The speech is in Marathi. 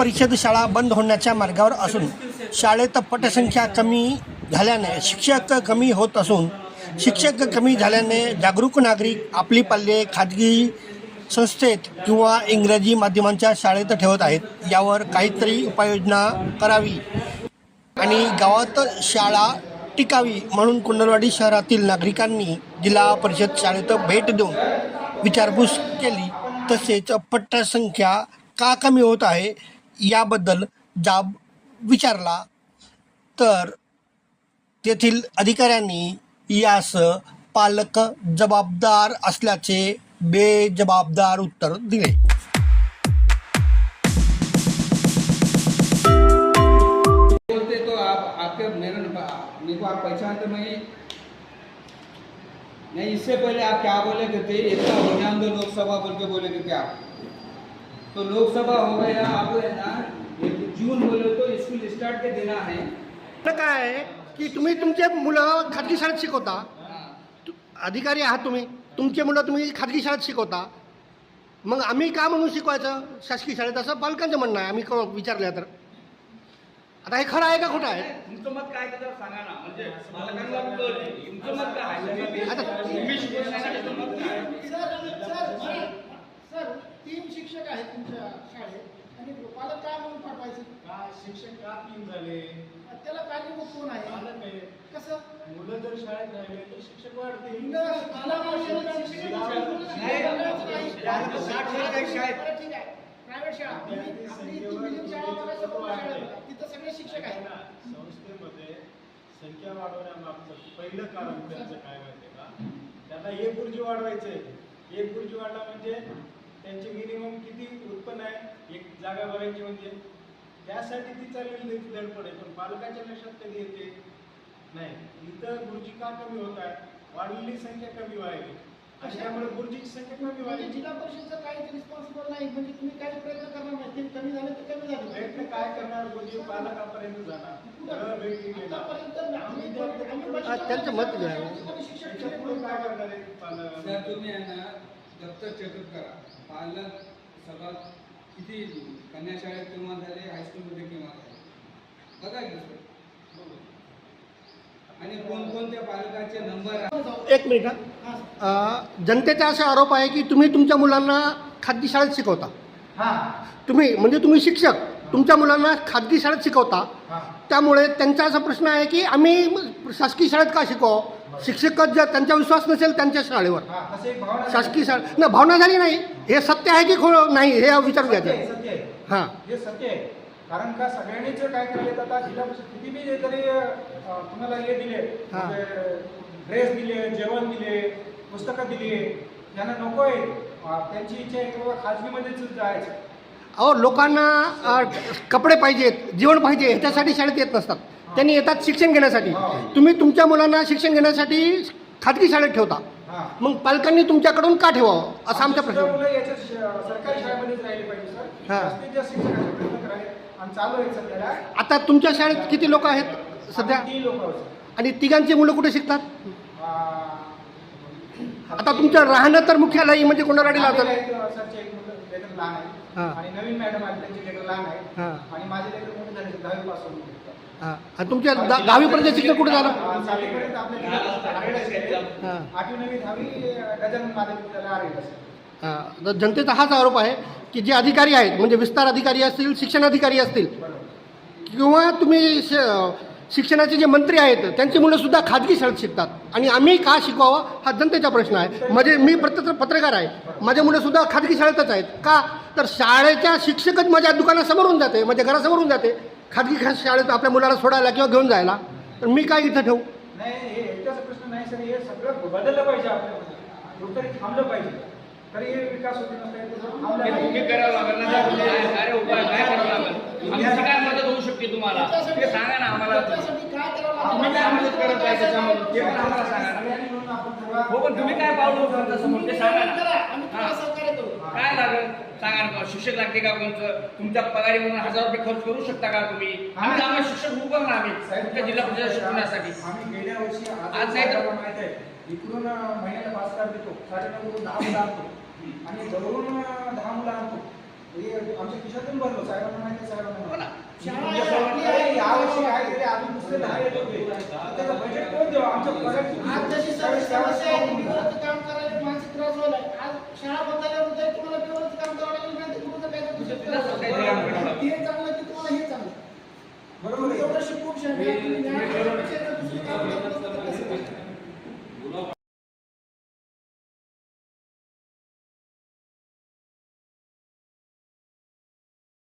परिषद शाळा बंद होण्याच्या मार्गावर असून शाळेत पटसंख्या कमी झाल्याने शिक्षक कमी होत असून शिक्षक कमी झाल्याने जागरूक नागरिक आपली पाल्ये खाजगी संस्थेत किंवा इंग्रजी माध्यमांच्या शाळेत ठेवत आहेत. यावर काहीतरी उपाययोजना करावी. आणि गावात शाळा टिकावी म्हणून कुंडलवाडी शहरातील नागरिकांनी जिल्हा परिषद शाळेत भेट देऊन विचारपूस केली. तसेच पट्टसंख्या का कमी होत आहे? याबद्दल जाब विचारला तर तेथील अधिकाऱ्यांनी यास पालक जबाबदार असल्याचे बेजबाबदार उत्तर दिले. बोलते तो आप आपके मेरे मेरे को आप पहचानते नहीं नहीं इससे पहले आप क्या बोले थे? इतना हो हरियाणा लोकसभा बोल के बोले थे क्या? तो लोकसभा हो गया है ना एक जून बोले तो स्कूल स्टार्ट के देना है। तर काय आहे की तुम्ही तुमचे मुलं खाजगी शाळेत शिकवता? तु- अधिकारी आहात तुम्ही तुमचे मुलं तुम्ही खाजगी शाळेत शिकवता. मग आम्ही का म्हणून शिकवायचं? शासकीय शाळेत असं पालकांचं म्हणणं आहे आम्ही क- विचारलं तर. आता हे खरं आहे का खोटं आहे? तुमचं मत काय त्याच्यावर सांगा ना. म्हणजे पालकांना बी कळलं. तुमचं मत काय आहे? आता तुम्ही शिकवण्यासाठी तुमचं मत काय आहे? सर सर तीन शिक्षक आहेत तुमच्या शाळेत काय म्हणून पाठवायचे का शिक्षक का तीन झाले? त्याला कारणीभूत कोण आहे? पालक आहे कसं? मुलं जर शाळेत राहिले तर शिक्षक वाढतील. नाही, साठ शाळा. प्रायव्हेट आपली मिलियन बघा बघा. तिथं सगळे शिक्षक आहेत. ना, संस्थेमध्ये संख्या वाढवण्यामागचं पहिलं कारण त्यांचं काय माहितीये का? त्यांना एक गुरुजी वाढवायचंय. एक गुरुजी वाढला म्हणजे त्यांचे मिनिमम किती उत्पन्न आहे एक जागा भरायची म्हणजे? त्यासाठी ती चाललेली धडपड आहे. पण पालकाच्या लक्षात कधी येते? नाही. इथं गुरुजी का कमी होत आहे वाढलेली संख्या कमी व्हायली. आणि त्यामुळे गुरुजीची संख्या कमी म्हणजे व्हायली. जिल्हा परिषदचं काहीच रिस्पॉन्सिबल नाही. म्हणजे तुम्ही काही प्रयत्न करणार नाही. ते कमी झाले तर कमी झाले. प्रयत्न काय करणार गुरुजी? पालकापर्यंत जाणार. त्यांचं मत घ्या. शिक्षक काय करणार आहे पालक? तुम्ही आहे ना दप्तर चेकअप करा. पालक सभा किती कन्या शाळेत किंवा झाले हायस्कूलमध्ये किंवा झाले बघा की सर आणि कोणकोणत्या पालकाचे नंबर एक मिनिट जनतेचा असा आरोप आहे की तुम्ही तुमच्या मुलांना खाजगी शाळेत शिकवता. तुम्ही म्हणजे तुम्ही शिक्षक. तुमच्या मुलांना खाजगी शाळेत शिकवता. त्यामुळे त्यांचा असा प्रश्न आहे की आम्ही शासकीय शाळेत का शिकवावं शिक्षकच जर त्यांचा विश्वास नसेल त्यांच्या शाळेवर. शासकीय शाळा ना भावना झाली नाही. हे सत्य आहे की खो नाही हे विचारून घ्यायचं हां. हे कारण का सगळ्यांनीच काय केलं आता जिल्हा परिषद किती बी जरी अं, तुम्हाला हे दिले. हा. ड्रेस दिले जेवण दिले पुस्तकं दिली. त्यांना नको आहे. त्यांची इच्छा आहे की बाबा खाजगीमध्येच जायचं. अहो लोकांना कपडे पाहिजेत जेवण पाहिजे ह्याच्यासाठी शाळेत येत नसतात. त्यांनी येतात शिक्षण घेण्यासाठी. तुम्ही तुमच्या मुलांना शिक्षण घेण्यासाठी खाजगी शाळेत ठेवता. मग पालकांनी तुमच्याकडून का ठेवावं? असा आमचा प्रश्न हा. आता तुमच्या शाळेत किती लोक आहेत सध्या? आणि तिघांची मुलं कुठे शिकतात? आता तुमचं राहणं तर मुख्यालय म्हणजे कोणाराडीला आम्ही हा. आणि नवीन मॅडम आहेत त्यांचे लेकर लहान आहे हा. आणि माझे लेकर मोठे झाले दहावी पासून हां. आणि तुमच्या दा- दहावीपर्यंत शिक्षण कुठे झालं? सातवीपर्यंत आपल्या. हां. आठवी नववी दहावी अं, गजानन माध्यमिक विद्यालय हां. तर जनतेचा हाच आरोप आहे की जे अधिकारी आहेत म्हणजे विस्तार अधिकारी असतील शिक्षण अधिकारी असतील किंवा तुम्ही श- शिक्षणाचे जे मंत्री आहेत त्यांची मुलं सुद्धा खाजगी शाळेत शिकतात. आणि आम्ही का शिकवावं हा जनतेचा प्रश्न आहे. म्हणजे मी पत्र पत्रकार आहे. माझे मुलं सुद्धा खाजगी शाळेतच आहेत. का? तर शाळेच्या शिक्षकच माझ्या दुकानासमोरून जाते माझ्या घरासमोरून जाते. खाजगी खा- शाळेत आपल्या मुलाला सोडायला किंवा घेऊन जायला. तर मी काय इथं ठेवू? नाही हे एकटाचा प्रश्न नाही सर. हे सगळं बदललं पाहिजे आपल्यामध्ये. कुठतरी थांबलं पाहिजे. तरी हे विकास होते नसते थांबलं हे तुम्ही पाहिजे. करावं लागेल ना त्या तुम्ही काय काय उपाय काय करावं लागेल? आमची काय मदत होऊ शकते तुम्हाला? ते सांगा ना आम्हाला. त्याच्यासाठी काय करावं तुम्ही लागेल काय मदत करत आहे त्याच्यामध्ये? ते पण आम्हाला सांगा ना. सगळ्यांनी मिळून आपण ठरवा. हो पण तुम्ही काय उचलता समोर? ते सांगा ना. आम्ही तुम्हाला सहकार्य करू काय लागेल? सांगा ना शिक्षक लागते का कोणतं? तुमच्या पगारीमधून हजार रुपये खर्च करू शकता का तुम्ही? आम्ही आम्हाला शिक्षक होऊ पण ना आम्ही तुमच्या जिल्हा परिषद शिकवण्यासाठी आम्ही गेल्या वर्षी आज नाही तर- माहीत आहे. इकडून महिन्याला पाच हजार देतो. साडेनऊ करून दहा मुलं आणतो. आणि जवळून दहा मुलं आणतो. हे आमच्या खिशातून भरलो. साहेबांना माहिती आहे, साहेबांना आहे, आहे. यावर्षी काय केले अजून दुसरे दहा येत होते. त्याचं बजेट कोण देऊ आमच्या पगार आज जशी सर्व समस्या आहे बिघडचं काम करायला मानसिक त्रास व्हायला आज शाळा बंद झाल्यावर उद्या तुम्हाला बिघडचं काम करावं लागेल नाही तर कुठं काय तुझं दुसरं तुला करावं काही लागेल. करावं लागेल. ते चांगलं की तुम्हाला हे चांगलं बरोबर आहे एवढं शिकून मी- मी ठरवलं